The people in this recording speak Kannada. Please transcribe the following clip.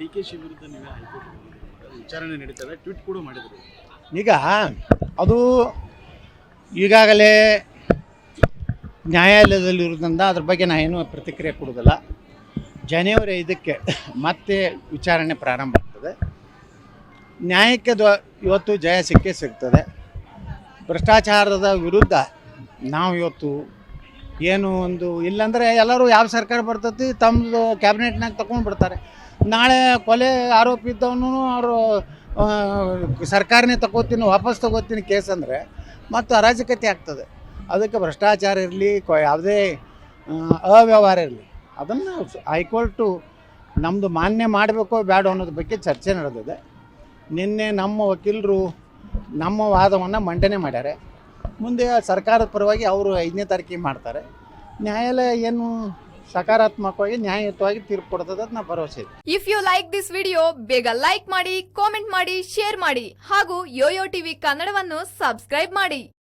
ಡಿ ವಿರುದ್ಧ ವಿಚಾರಣೆ ನಡೀತದೆ ಟ್ವೀಟ್ ಕೂಡ ಮಾಡಿದ್ರು. ಈಗ ಅದು ಈಗಾಗಲೇ ನ್ಯಾಯಾಲಯದಲ್ಲಿರೋದ್ರಿಂದ ಅದ್ರ ಬಗ್ಗೆ ನಾನು ಏನು ಪ್ರತಿಕ್ರಿಯೆ ಕೊಡೋದಿಲ್ಲ ಜನವರಿ ಐದಕ್ಕೆ ಮತ್ತೆ ವಿಚಾರಣೆ ಪ್ರಾರಂಭ ಆಗ್ತದೆ. ನ್ಯಾಯಕ್ಕೆ ಇವತ್ತು ಜಯ ಸಿಕ್ಕೇ ಸಿಗ್ತದೆ. ಭ್ರಷ್ಟಾಚಾರದ ವಿರುದ್ಧ ನಾವು ಇವತ್ತು ಏನು ಒಂದು ಇಲ್ಲಾಂದರೆ ಎಲ್ಲರೂ ಯಾವ ಸರ್ಕಾರ ಬರ್ತೈತಿ ತಮ್ಮದು ಕ್ಯಾಬಿನೆಟ್ನಾಗ ತಗೊಂಡು ಬಿಡ್ತಾರೆ. ನಾಳೆ ಕೊಲೆ ಆರೋಪಿ ಇದ್ದವನು ಅವರು ಸರ್ಕಾರನೇ ತಗೋತೀನಿ, ವಾಪಸ್ ತಗೋತೀನಿ ಕೇಸ್ ಅಂದರೆ ಮತ್ತು ಅರಾಜಕತೆ ಆಗ್ತದೆ. ಅದಕ್ಕೆ ಭ್ರಷ್ಟಾಚಾರ ಇರಲಿ ಯಾವುದೇ ಅವ್ಯವಹಾರ ಇರಲಿ. ಅದನ್ನು ಹೈಕೋರ್ಟು ನಮ್ಮದು ಮಾನ್ಯ ಮಾಡಬೇಕೋ ಬೇಡ ಅನ್ನೋದ್ರ ಬಗ್ಗೆ ಚರ್ಚೆ ನಡೆದಿದೆ. ನಿನ್ನೆ ನಮ್ಮ ವಕೀಲರು ನಮ್ಮ ವಾದವನ್ನು ಮಂಡನೆ ಮಾಡ್ಯಾರೆ. ಮುಂದೆ ಸರ್ಕಾರದ ಪರವಾಗಿ ಅವರು ಐದನೇ ತಾರೀಕಿಗೆ ಮಾಡ್ತಾರೆ. ನ್ಯಾಯಾಲಯ ಏನು ಸಕಾರಾತ್ಮಕವಾಗಿ, ನ್ಯಾಯಯುತವಾಗಿ ತೀರ್ಪು ಕೊಡ್ತದೆ ನಾವು ಭರವಸೆ ಇದೆ. If you like this video ಬೇಗ ಲೈಕ್ ಮಾಡಿ ಕಾಮೆಂಟ್ ಮಾಡಿ ಶೇರ್ ಮಾಡಿ ಹಾಗೂ ಯೋಯೋ ಟಿವಿ ಕನ್ನಡವನ್ನು ಸಬ್ಸ್ಕ್ರೈಬ್ ಮಾಡಿ.